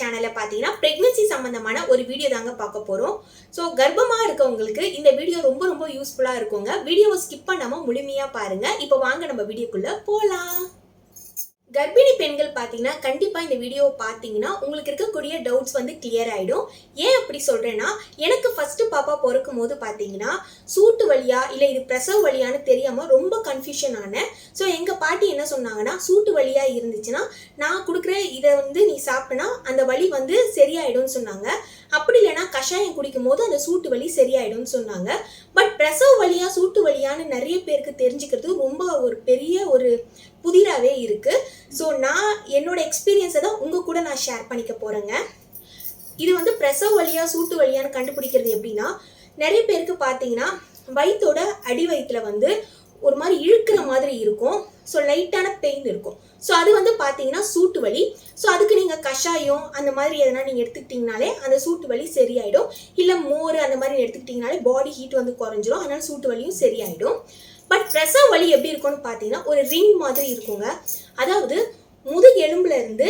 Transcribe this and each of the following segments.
சேனலில் பார்த்தீங்கன்னா ப்ரெக்னென்சி சம்மந்தமான ஒரு வீடியோ தாங்க பார்க்க போகிறோம் ஸோ கர்ப்பமாக இருக்கவங்களுக்கு இந்த வீடியோ ரொம்ப ரொம்ப யூஸ்ஃபுல்லாக இருக்குங்க. வீடியோவை ஸ்கிப் பண்ணாமல் முழுமையாக பாருங்கள் இப்போ வாங்க நம்ம வீடியோக்குள்ளே போகலாம் கர்ப்பிணி பெண்கள் பார்த்தீங்கன்னா கண்டிப்பாக இந்த வீடியோவை பார்த்தீங்கன்னா உங்களுக்கு இருக்கக்கூடிய டவுட்ஸ் வந்து கிளியர் ஆகிடும் ஏன் அப்படி சொல்கிறேன்னா எனக்கு ஃபஸ்ட்டு பாப்பா பிறக்கும் போது பார்த்தீங்கன்னா சூட்டு வழியா இல்லை இது பிரசவ வழியான்னு தெரியாமல் ரொம்ப கன்ஃபியூஷன் ஆனேன். ஸோ எங்கள் பாட்டி என்ன சொன்னாங்கன்னா சூட்டு வழியாக இருந்துச்சுன்னா நான் கொடுக்குற இதை வந்து நீ சாப்பிட்டனா அந்த வலி வந்து சரியாயிடும்னு சொன்னாங்க. அப்படி இல்லைன்னா கஷாயம் குடிக்கும் போது அந்த சூட்டு வலி சரியாயிடும்னு சொன்னாங்க. பட் பிரசவ வழியாக சூட்டு வழியான்னு நிறைய பேருக்கு தெரிஞ்சுக்கிறது ரொம்ப ஒரு பெரிய ஒரு புதிராகவே இருக்குது ஸோ நான் என்னோட எக்ஸ்பீரியன்ஸை தான் உங்கள் கூட நான் ஷேர் பண்ணிக்க போகிறேங்க இது வந்து பிரசவ வழியாக சூட்டு வழியான்னு கண்டுபிடிக்கிறது எப்படின்னா நிறைய பேருக்கு பார்த்தீங்கன்னா வயிற்றோட அடி வயிற்றுல வந்து ஒரு மாதிரி இழுக்கிற மாதிரி இருக்கும். ஸோ லைட்டான பெயின் இருக்கும். ஸோ அது வந்து பார்த்தீங்கன்னா சூட்டு வலி. ஸோ அதுக்கு நீங்கள் கஷாயம் அந்த மாதிரி எதனா நீங்கள் எடுத்துக்கிட்டிங்கனாலே அந்த சூட்டு வலி சரியாயிடும். இல்லை மோர் அந்த மாதிரி எடுத்துக்கிட்டிங்கனாலே பாடி ஹீட் வந்து குறைஞ்சிரும். அதனால சூட்டு வலியும் சரியாயிடும். பட் பிரசவ வலி எப்படி இருக்கும்னு பார்த்தீங்கன்னா ஒரு ரிங் மாதிரி இருக்குங்க. அதாவது முதுகு எலும்புலேருந்து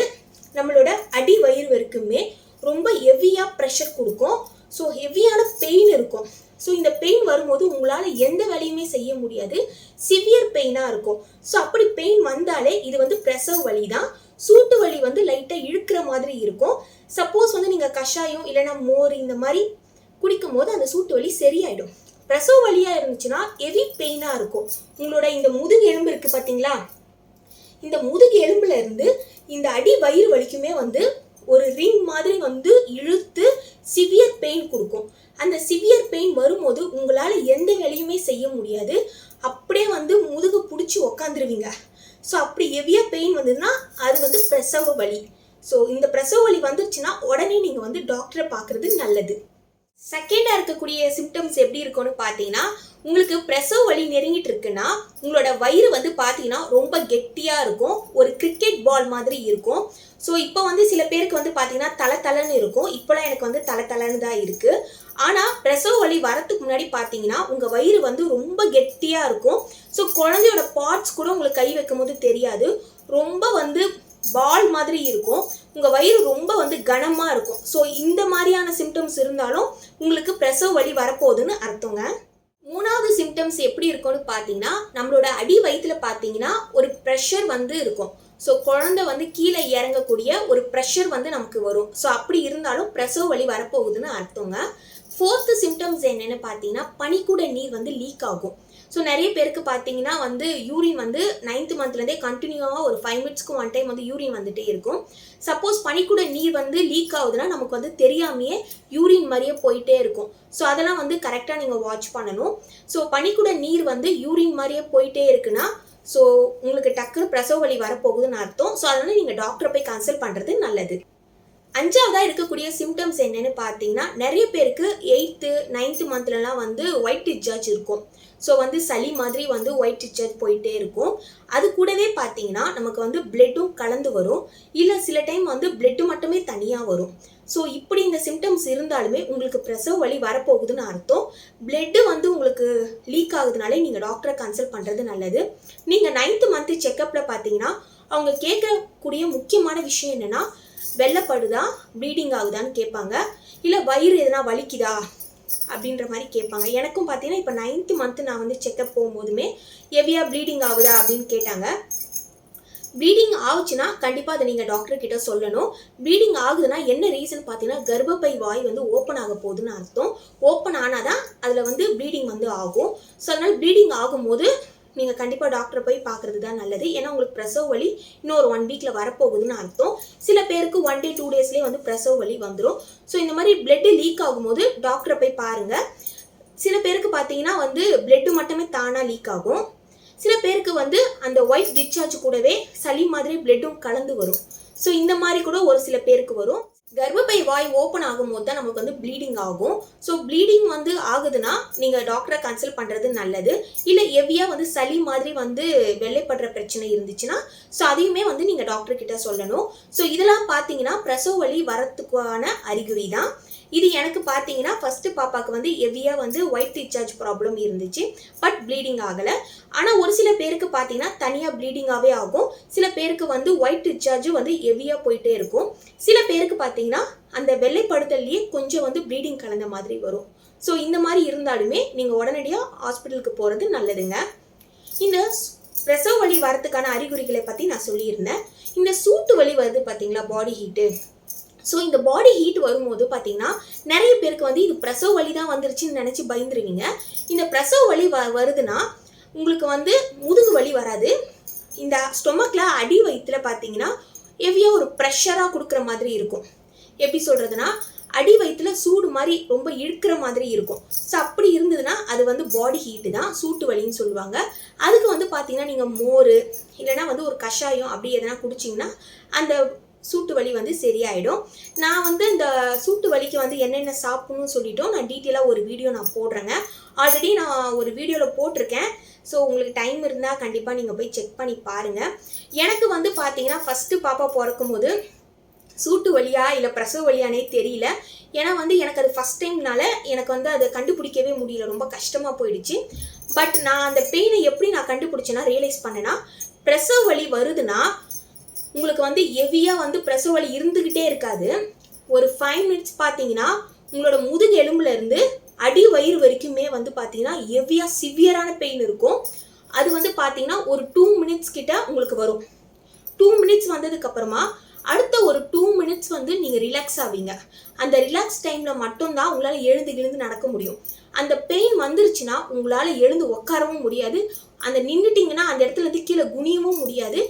நம்மளோட அடி வயிறு வரைக்குமே ரொம்ப ஹெவியாக ப்ரெஷர் கொடுக்கும். ஸோ ஹெவியான பெயின் இருக்கும். ஸோ இந்த பெயின் வரும்போது உங்களால் எந்த வேலையுமே செய்ய முடியாது. சிவியர் பெயினாக இருக்கும். ஸோ அப்படி பெயின் வந்தாலே இது வந்து பிரசவ வலி தான் சூட்டு வலி வந்து லைட்டாக இழுக்கிற மாதிரி இருக்கும். சப்போஸ் வந்து நீங்கள் கஷாயம் இல்லைன்னா மோர் இந்த மாதிரி குடிக்கும் போது அந்த சூட்டு வலி சரியாயிடும். பிரசவ வழியாக இருந்துச்சுன்னா ஹெவி பெயினாக இருக்கும். உங்களோட இந்த முதுகு எலும்பு இருக்குது பார்த்தீங்களா இந்த முதுகு எலும்புல இருந்து இந்த அடி வயிறு வலிக்குமே வந்து ஒரு ரிங் மாதிரி வந்து இழுத்து சிவியர் பெயின் கொடுக்கும். அந்த சிவியர் பெயின் வரும்போது உங்களால் எந்த வேலையுமே செய்ய முடியாது. அப்படியே வந்து முதுகு பிடிச்சி உக்காந்துருவீங்க. ஸோ அப்படி ஹெவியாக பெயின் வந்ததுன்னா அது வந்து பிரசவ வலி. ஸோ இந்த பிரசவ வலி வந்துருச்சுன்னா உடனே நீங்கள் வந்து டாக்டரை பார்க்குறது நல்லது. செகண்டாக இருக்கக்கூடிய சிம்டம்ஸ் எப்படி இருக்கும்னு பார்த்தீங்கன்னா உங்களுக்கு பிரசவ வலி நெருங்கிட்டு இருக்குன்னா உங்களோட வயிறு வந்து பார்த்தீங்கன்னா ரொம்ப கெட்டியாக இருக்கும். ஒரு கிரிக்கெட் பால் மாதிரி இருக்கும். ஸோ இப்போ வந்து சில பேருக்கு வந்து பார்த்தீங்கன்னா தலை தலைன்னு இருக்கும். இப்போலாம் எனக்கு வந்து தலை தலைன்னு தான் இருக்குது ஆனால் பிரசவ வலி வரத்துக்கு முன்னாடி பார்த்தீங்கன்னா உங்கள் வயிறு வந்து ரொம்ப கெட்டியாக இருக்கும். ஸோ குழந்தையோட பார்ட்ஸ் கூட உங்களுக்கு கை வைக்கும் போது தெரியாது. ரொம்ப வந்து பால் மாதிரி இருக்கும். உங்கள் வயிறு ரொம்ப வந்து கனமாக இருக்கும். ஸோ இந்த மாதிரியான சிம்டம்ஸ் இருந்தாலும் உங்களுக்கு பிரசவ வலி வரப்போகுதுன்னு அர்த்தங்க. மூணாவது சிம்டம்ஸ் எப்படி இருக்கும்னு பார்த்தீங்கன்னா நம்மளோட அடி வயிற்றுல பார்த்தீங்கன்னா ஒரு ப்ரெஷர் வந்து இருக்கும். ஸோ குழந்தை வந்து கீழே இறங்கக்கூடிய ஒரு ப்ரெஷர் வந்து நமக்கு வரும். ஸோ அப்படி இருந்தாலும் பிரசவ வலி வரப்போகுதுன்னு அர்த்தங்க. ஃபோர்த்து சிம்டம்ஸ் என்னென்னு பார்த்தீங்கன்னா பனிக்கூட நீர் வந்து லீக் ஆகும். ஸோ நிறைய பேருக்கு பார்த்தீங்கன்னா வந்து யூரின் வந்து நைன்த் மந்த்லேருந்தே கண்டினியூவாக ஒரு ஃபைவ் மினிட்ஸ்க்கு ஒன் டைம் வந்து யூரின் வந்துட்டே இருக்கும். சப்போஸ் பனிக்கூட நீர் வந்து லீக் ஆகுதுன்னா நமக்கு வந்து தெரியாமையே யூரின் மாதிரியே போயிட்டே இருக்கும். ஸோ அதெல்லாம் வந்து கரெக்டாக நீங்கள் வாட்ச் பண்ணணும். ஸோ பனிக்கூட நீர் வந்து யூரின் மாதிரியே போயிட்டே இருக்குன்னா ஸோ உங்களுக்கு டக்குனு பிரசவ வலி வரப்போகுதுன்னு அர்த்தம். ஸோ அதனால நீங்கள் டாக்டரை போய் கன்சல்ட் பண்ணுறது நல்லது. அஞ்சாவதாக இருக்கக்கூடிய சிம்டம்ஸ் என்னன்னு பார்த்தீங்கன்னா நிறைய பேருக்கு எயித்து நைன்த்து மந்த்லலாம் வந்து ஒயிட் டிஸ்சார்ஜ் இருக்கும். ஸோ வந்து சளி மாதிரி வந்து ஒயிட் டிஸ்சார்ஜ் போயிட்டே இருக்கும். அது கூடவே பார்த்தீங்கன்னா நமக்கு வந்து பிளட்டும் கலந்து வரும். இல்லை சில டைம் வந்து பிளட்டு மட்டுமே தனியாக வரும். ஸோ இப்படி இந்த சிம்டம்ஸ் இருந்தாலுமே உங்களுக்கு பிரசவ வலி வரப்போகுதுன்னு அர்த்தம். பிளட்டு வந்து உங்களுக்கு லீக் ஆகுதுனாலே நீங்கள் டாக்டரை கன்சல்ட் பண்ணுறது நல்லது. நீங்கள் நைன்த்து மந்த்து செக்கப்பில் பார்த்தீங்கன்னா அவங்க கேட்கக்கூடிய முக்கியமான விஷயம் என்னென்னா வெள்ளப்படுதா? ப்ளீடிங் ஆகுதான்னு கேட்பாங்க. இல்லை வயிறு எதனா வலிக்குதா? அப்படின்ற மாதிரி கேட்பாங்க. எனக்கும் பார்த்தீங்கன்னா இப்போ நைன்த்து மந்த்து நான் வந்து செக்கப் போகும்போதுமே ஹெவியாக ப்ளீடிங் ஆகுதா அப்படின்னு கேட்டாங்க. ப்ளீடிங் ஆகுச்சுன்னா கண்டிப்பாக அதை நீங்கள் டாக்டர் கிட்ட சொல்லணும். ப்ளீடிங் ஆகுதுன்னா என்ன ரீசன் பார்த்தீங்கன்னா கர்ப்பப்பை வாய் வந்து ஓப்பன் ஆக போகுதுன்னு அர்த்தம். ஓப்பன் ஆனால் தான் அதில் வந்து ப்ளீடிங் வந்து ஆகும். ஸோ அதனால் ப்ளீடிங் ஆகும்போது நீங்கள் கண்டிப்பாக டாக்டரை போய் பார்க்குறது தான் நல்லது. ஏன்னா உங்களுக்கு பிரசவ வலி இன்னொரு ஒன் வீக்கில் வரப்போகுதுன்னு அர்த்தம். சில பேருக்கு ஒன் டே டூ டேஸ்லேயே வந்து பிரசவ வலி வந்துடும் ஸோ இந்த மாதிரி பிளட்டு லீக் ஆகும்போது டாக்டரை போய் பாருங்கள் சில பேருக்கு பார்த்தீங்கன்னா வந்து பிளட்டு மட்டுமே தானாக லீக் ஆகும். சில பேருக்கு வந்து அந்த ஒய்ஃப் டிஸ்சார்ஜ் கூடவே சளி மாதிரி பிளட்டும் கலந்து வரும். ஸோ இந்த மாதிரி கூட ஒரு சில பேருக்கு வரும். கர்ப்பப்பை வாய் ஓப்பன் ஆகும்போது தான் நமக்கு வந்து ப்ளீடிங் ஆகும். ஸோ ப்ளீடிங் வந்து ஆகுதுன்னா நீங்கள் டாக்டரை கன்சல்ட் பண்ணுறது நல்லது. இல்லை ஹெவியாக வந்து சளி மாதிரி வந்து வெள்ளைப்படுற பிரச்சனை இருந்துச்சுன்னா ஸோ அதையுமே வந்து நீங்கள் டாக்டர் கிட்ட சொல்லணும். ஸோ இதெல்லாம் பார்த்தீங்கன்னா பிரசவ வலி வரத்துக்கான அறிகுறி தான் இது எனக்கு பார்த்தீங்கன்னா ஃபஸ்ட்டு பாப்பாவுக்கு வந்து ஹெவியாக வந்து ஒயிட் டிஸ்சார்ஜ் ப்ராப்ளம் இருந்துச்சு பட் ப்ளீடிங் ஆகலை. ஆனால் ஒரு சில பேருக்கு பார்த்தீங்கன்னா தனியாக ப்ளீடிங்காகவே ஆகும். சில பேருக்கு வந்து ஒயிட் டிஸ்சார்ஜும் வந்து ஹெவியாக போயிட்டே இருக்கும். சில பேருக்கு பார்த்தீங்கன்னா அந்த வெள்ளைப்படுத்தல்லையே கொஞ்சம் வந்து ப்ளீடிங் கலந்த மாதிரி வரும். ஸோ இந்த மாதிரி இருந்தாலுமே நீங்கள் உடனடியாக ஹாஸ்பிட்டலுக்கு போகிறது நல்லதுங்க. இந்த பிரசவ வலி வரத்துக்கான அறிகுறிகளை பற்றி நான் சொல்லியிருந்தேன். இந்த சூட்டு வலி வருது பார்த்தீங்களா பாடி ஹீட்டு ஸோ இந்த பாடி ஹீட் வரும்போது பார்த்தீங்கன்னா நிறைய பேருக்கு வந்து இது பிரசவ வலி தான் வந்துருச்சுன்னு நினச்சி பயந்துருவீங்க. இந்த பிரசவ வலி வ வருதுன்னா உங்களுக்கு வந்து முதுகு வலி வராது. இந்த ஸ்டொமக்கில் அடி வயிற்றுல பார்த்தீங்கன்னா ஹெவியாக ஒரு ப்ரெஷராக கொடுக்குற மாதிரி இருக்கும். எப்படி சொல்கிறதுனா அடி வயிற்றுல சூடு மாதிரி ரொம்ப இழுக்கிற மாதிரி இருக்கும். ஸோ அப்படி இருந்ததுன்னா அது வந்து பாடி ஹீட்டு தான் சூட்டு வலின்னு சொல்லுவாங்க. அதுக்கு வந்து பார்த்தீங்கன்னா நீங்கள் மோர் இல்லைன்னா வந்து ஒரு கஷாயம் அப்படி எதனா குடிச்சிங்கன்னா அந்த சூட்டு வலி வந்து சரியாயிடும். நான் வந்து இந்த சூட்டு வலிக்கு வந்து என்னென்ன சாப்பிடணும்னு சொல்லிட்டோம். நான் டீட்டெயிலாக ஒரு வீடியோ நான் போடுறேங்க. ஆல்ரெடி நான் ஒரு வீடியோவில் போட்டிருக்கேன். ஸோ உங்களுக்கு டைம் இருந்தால் கண்டிப்பாக நீங்கள் போய் செக் பண்ணி பாருங்கள் எனக்கு வந்து பார்த்தீங்கன்னா ஃபஸ்ட்டு பாப்பா பிறக்கும் போது சூட்டு வலியா இல்லை பிரசவ வலியானே தெரியல. ஏன்னா வந்து எனக்கு அது ஃபஸ்ட் டைம்னால எனக்கு வந்து அதை கண்டுபிடிக்கவே முடியல. ரொம்ப கஷ்டமாக போயிடுச்சு. பட் நான் அந்த பெயினை எப்படி நான் கண்டுபிடிச்சேன்னா ரியலைஸ் பண்ணேன்னா பிரசவ வலி வருதுன்னா உங்களுக்கு வந்து ஹெவியாக வந்து ப்ரெஷர் வலி இருந்துக்கிட்டே இருக்காது. ஒரு ஃபைவ் மினிட்ஸ் பார்த்தீங்கன்னா உங்களோட முதுகு எலும்புலேருந்து அடி வயிறு வரைக்குமே வந்து பார்த்தீங்கன்னா ஹெவியாக சிவியரான பெயின் இருக்கும். அது வந்து பார்த்தீங்கன்னா ஒரு டூ மினிட்ஸ் கிட்ட உங்களுக்கு வரும். டூ மினிட்ஸ் வந்ததுக்கப்புறமா அடுத்த ஒரு டூ மினிட்ஸ் வந்து நீங்கள் ரிலாக்ஸ் ஆவீங்க. அந்த ரிலாக்ஸ் டைமில் மட்டும்தான் உங்களால் எழுந்து எழுந்து நடக்க முடியும். அந்த பெயின் வந்துருச்சுன்னா உங்களால் எழுந்து உட்காரவும் முடியாது. அந்த நின்றுட்டிங்கன்னா அந்த இடத்துல வந்து கீழே குனியவும் முடியாது.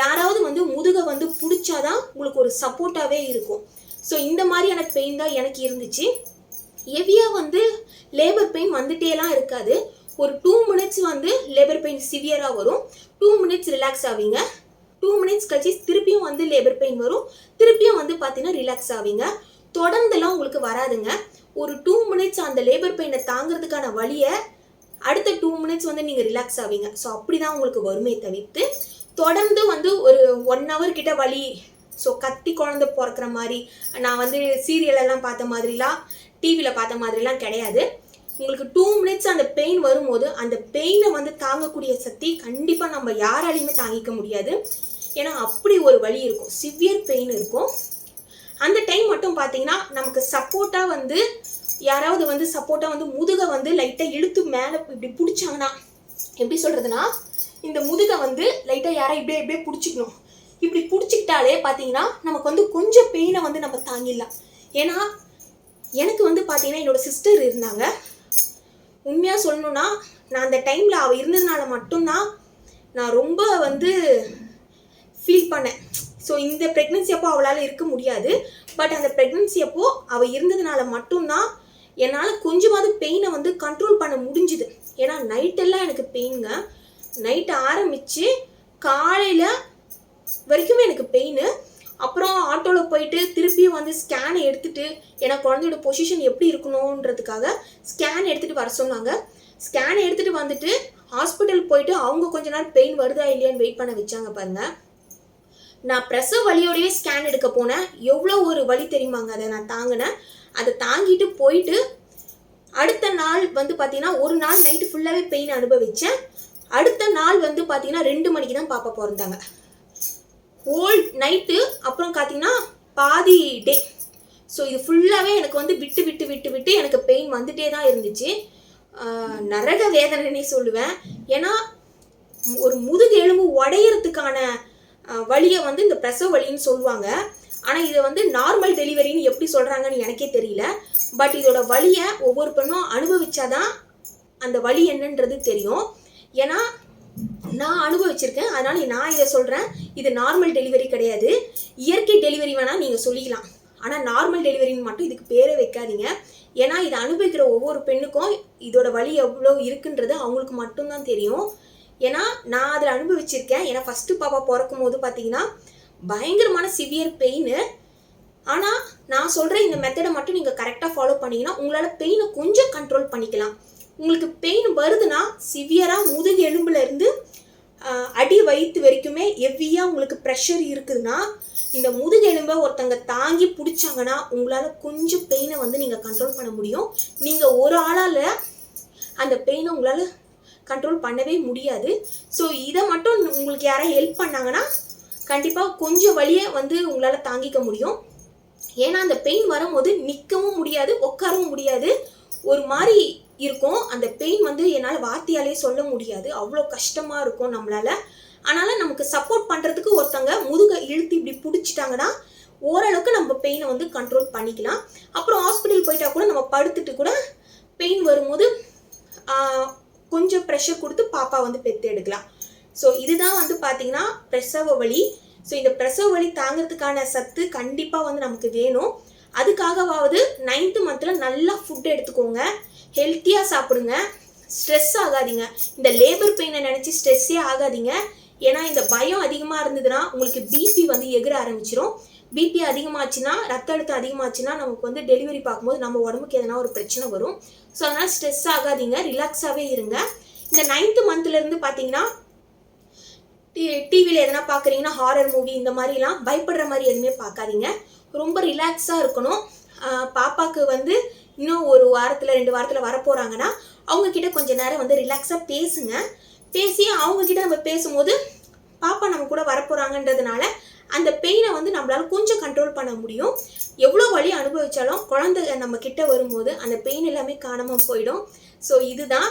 யாராவது வந்து முதுகை வந்து பிடிச்சாதான் உங்களுக்கு ஒரு சப்போர்ட்டாகவே இருக்கும். ஸோ இந்த மாதிரியான பெயின் தான் எனக்கு இருந்துச்சு. ஹெவியாக வந்து லேபர் பெயின் வந்துட்டேலாம் இருக்காது. ஒரு டூ மினிட்ஸ் வந்து லேபர் பெயின் சிவியராக வரும். டூ மினிட்ஸ் ரிலாக்ஸ் ஆவீங்க. டூ கழிச்சு திருப்பியும் வந்து லேபர் பெயின் வரும். திருப்பியும் வந்து பார்த்தீங்கன்னா ரிலாக்ஸ் ஆவீங்க. தொடர்ந்துலாம் உங்களுக்கு வராதுங்க. ஒரு டூ மினிட்ஸ் அந்த லேபர் பெயினை தாங்கிறதுக்கான வழியை அடுத்த டூ மினிட்ஸ் வந்து நீங்கள் ரிலாக்ஸ் ஆவீங்க. ஸோ அப்படி தான் உங்களுக்கு வருமே தவிர்த்து தொடர்ந்து வந்து ஒரு ஒன் ஹவர் கிட்ட வலி ஸோ கத்தி குழந்தை பிறக்கிற மாதிரி நான் வந்து சீரியலெல்லாம் பார்த்த மாதிரிலாம் டிவியில் பார்த்த மாதிரிலாம் கிடையாது. உங்களுக்கு டூ மினிட்ஸ் அந்த பெயின் வரும்போது அந்த பெயினை வந்து தாங்கக்கூடிய சக்தி கண்டிப்பாக நம்ம யாராலையுமே தாங்கிக்க முடியாது. ஏன்னா அப்படி ஒரு வலி இருக்கும். சிவியர் பெயின் இருக்கும். அந்த டைம் மட்டும் பார்த்தீங்கன்னா நமக்கு சப்போர்ட்டாக வந்து யாராவது வந்து சப்போர்ட்டாக வந்து முதுகை வந்து லைட்டாக இழுத்து மேலே இப்படி பிடிச்சாங்கன்னா எப்படி சொல்கிறதுனா இந்த முதுகை வந்து லைட்டாக யாரை இப்படியே இப்படியே பிடிச்சிக்கணும். இப்படி பிடிச்சிக்கிட்டாலே பார்த்தீங்கன்னா நமக்கு வந்து கொஞ்சம் பெயினை வந்து நம்ம தாங்கிடலாம். ஏன்னா எனக்கு வந்து பார்த்தீங்கன்னா என்னோட சிஸ்டர் இருந்தாங்க. உண்மையாக சொல்லணும்னா நான் அந்த டைமில் அவள் இருந்ததுனால மட்டும்தான் நான் ரொம்ப வந்து ஃபீல் பண்ணேன். ஸோ இந்த ப்ரெக்னென்சி அப்போ அவளால் இருக்க முடியாது. பட் அந்த ப்ரெக்னென்சி அப்போ அவள் இருந்ததுனால மட்டும்தான் என்னால் கொஞ்சமாவது பெயினை வந்து கண்ட்ரோல் பண்ண முடிஞ்சுது. ஏன்னா நைட்டெல்லாம் எனக்கு பெயினுங்க நைட்டு ஆரம்பித்து காலையில் வரைக்குமே எனக்கு பெயின் அப்புறம் ஆட்டோவில் போயிட்டு திருப்பியும் வந்து ஸ்கேனை எடுத்துட்டு ஏன்னா குழந்தையோட பொசிஷன் எப்படி இருக்கணுன்றதுக்காக ஸ்கேன் எடுத்துகிட்டு வர சொன்னாங்க. ஸ்கேன் எடுத்துகிட்டு வந்துட்டு ஹாஸ்பிட்டல் போயிட்டு அவங்க கொஞ்ச நாள் பெயின் வருதா இல்லையான்னு வெயிட் பண்ண வச்சாங்க பாருங்கள் நான் பிரசவ வழியோடவே ஸ்கேன் எடுக்க போனேன். எவ்வளோ ஒரு வழி தெரியுமாங்க அதை நான் தாங்கினேன். அதை தாங்கிட்டு போயிட்டு அடுத்த நாள் வந்து பார்த்தீங்கன்னா ஒரு நாள் நைட்டு ஃபுல்லாகவே பெயின் அனுபவித்தேன் அடுத்த நாள் வந்து பார்த்தீங்கன்னா ரெண்டு மணிக்கு தான் பாப்பா பிறந்தாங்க. ஹோல் நைட்டு அப்புறம் பார்த்தீங்கன்னா பாதி டே ஸோ இது ஃபுல்லாகவே எனக்கு வந்து விட்டு விட்டு விட்டு விட்டு எனக்கு பெயின் வந்துட்டே தான் இருந்துச்சு. நரக வேதனைன்னே சொல்லுவேன். ஏன்னா ஒரு முதுகு எலும்பு உடையிறதுக்கான வழியை வந்து இந்த பிரசவ வலின்னு சொல்லுவாங்க. ஆனால் இதை வந்து நார்மல் டெலிவரின்னு எப்படி சொல்கிறாங்கன்னு எனக்கே தெரியல. பட் இதோட வழியை ஒவ்வொரு பெண்ணும் அனுபவிச்சாதான் அந்த வழி என்னன்றது தெரியும். ஏன்னா நான் அனுபவிச்சிருக்கேன். அதனால நான் இதை சொல்கிறேன் இது நார்மல் டெலிவரி கிடையாது. இயற்கை டெலிவரி வேணால் நீங்கள் சொல்லிக்கலாம். ஆனால் நார்மல் டெலிவரின்னு மட்டும் இதுக்கு பேரே வைக்காதீங்க. ஏன்னா இதை அனுபவிக்கிற ஒவ்வொரு பெண்ணுக்கும் இதோட வலி எவ்வளோ இருக்குன்றது அவங்களுக்கு மட்டும்தான் தெரியும். ஏன்னா நான் அதில் அனுபவிச்சிருக்கேன். ஏன்னா ஃபஸ்ட்டு பாப்பா பிறக்கும் போது பார்த்தீங்கன்னா பயங்கரமான சிவியர் பெயின் ஆனால் நான் சொல்கிற இந்த மெத்தடை மட்டும் நீங்கள் கரெக்டாக ஃபாலோ பண்ணிங்கன்னா உங்களால் பெயினை கொஞ்சம் கண்ட்ரோல் பண்ணிக்கலாம். உங்களுக்கு பெயின் வருதுன்னா சிவியராக முதுகு எலும்புலேருந்து அடி வயிற்று வரைக்குமே ஹெவியாக உங்களுக்கு ப்ரெஷர் இருக்குதுன்னா இந்த முதுகெலும்பை ஒருத்தங்க தாங்கி பிடிச்சாங்கன்னா உங்களால் கொஞ்சம் பெயினை வந்து நீங்கள் கண்ட்ரோல் பண்ண முடியும். நீங்கள் ஒரு ஆளால் அந்த பெயினை உங்களால் கண்ட்ரோல் பண்ணவே முடியாது. ஸோ இதை மட்டும் உங்களுக்கு யாராவது ஹெல்ப் பண்ணாங்கன்னா கண்டிப்பாக கொஞ்சம் வழியை வந்து உங்களால் தாங்கிக்க முடியும். ஏன்னா அந்த பெயின் வரும்போது நிற்கவும் முடியாது உட்காரவும் முடியாது. ஒரு மாதிரி இருக்கும். அந்த பெயின் வந்து என்னால் வார்த்தையாலே சொல்ல முடியாது. அவ்வளோ கஷ்டமாக இருக்கும் நம்மளால. அதனால் நமக்கு சப்போர்ட் பண்ணுறதுக்கு ஒருத்தங்க முதுகை இழுத்து இப்படி பிடிச்சிட்டாங்கன்னா ஓரளவுக்கு நம்ம பெயினை வந்து கண்ட்ரோல் பண்ணிக்கலாம். அப்புறம் ஹாஸ்பிட்டல் போயிட்டா கூட நம்ம படுத்துட்டு கூட பெயின் வரும்போது கொஞ்சம் ப்ரெஷர் கொடுத்து பாப்பா வந்து பெற்று எடுக்கலாம். ஸோ இதுதான் வந்து பார்த்தீங்கன்னா பிரசவ வலி. ஸோ இந்த பிரசவ வலி தாங்கிறதுக்கான சத்து கண்டிப்பாக வந்து நமக்கு வேணும். அதுக்காகவாவது நைன்த்து மந்தில் நல்லா ஃபுட் எடுத்துக்கோங்க. ஹெல்த்தியாக சாப்பிடுங்க. ஸ்ட்ரெஸ் ஆகாதீங்க. இந்த லேபர் பெயினை நினச்சி ஸ்ட்ரெஸ்ஸே ஆகாதீங்க. ஏன்னா இந்த பயம் அதிகமாக இருந்ததுன்னா உங்களுக்கு பிபி வந்து எகிர ஆரம்பிச்சிரும். பிபி அதிகமாச்சுன்னா ரத்த அழுத்தம் அதிகமாச்சுன்னா நமக்கு வந்து டெலிவரி பார்க்கும்போது நம்ம உடம்புக்கு எதனா ஒரு பிரச்சனை வரும். ஸோ அதனால் ஸ்ட்ரெஸ் ஆகாதீங்க ரிலாக்ஸாகவே இருங்க. இந்த நைன்த்து மந்த்லேருந்து பார்த்தீங்கன்னா டிவியில் எதனா பார்க்குறீங்கன்னா ஹாரர் மூவி இந்த மாதிரிலாம் பயப்படுற மாதிரி எதுவுமே பார்க்காதீங்க ரொம்ப ரிலாக்ஸாக இருக்கணும். பாப்பாவுக்கு வந்து இன்னும் ஒரு வாரத்தில் ரெண்டு வாரத்தில் வரப்போகிறாங்கன்னா அவங்கக்கிட்ட கொஞ்சம் நேரம் வந்து ரிலாக்ஸாக பேசுங்க. பேசி அவங்கக்கிட்ட நம்ம பேசும்போது பாப்பா நம்ம கூட வரப்போகிறாங்கன்றதுனால அந்த பெயினை வந்து நம்மளால் கொஞ்சம் கண்ட்ரோல் பண்ண முடியும். எவ்வளோ வலி அனுபவிச்சாலும் குழந்தை நம்ம கிட்ட வரும்போது அந்த பெயின் எல்லாமே காணாமல் போயிடும். ஸோ இதுதான்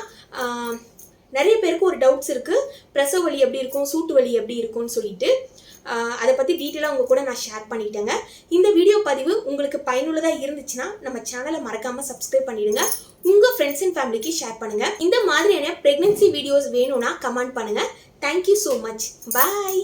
நிறைய பேருக்கு ஒரு டவுட்ஸ் இருக்குது பிரசவ வலி எப்படி இருக்கும் சூட்டு வலி எப்படி இருக்கும்னு சொல்லிட்டு. அதை பற்றி டீட்டெயிலாக உங்கள் கூட நான் ஷேர் பண்ணிட்டேங்க. இந்த வீடியோ பதிவு உங்களுக்கு பயனுள்ளதாக இருந்துச்சுன்னா நம்ம சேனலை மறக்காமல் சப்ஸ்கிரைப் பண்ணிடுங்க. உங்கள் ஃப்ரெண்ட்ஸ் அண்ட் ஃபேமிலிக்கு ஷேர் பண்ணுங்கள் இந்த மாதிரியான ப்ரெக்னென்சி வீடியோஸ் வேணும்னா கமெண்ட் பண்ணுங்கள் thank you so much bye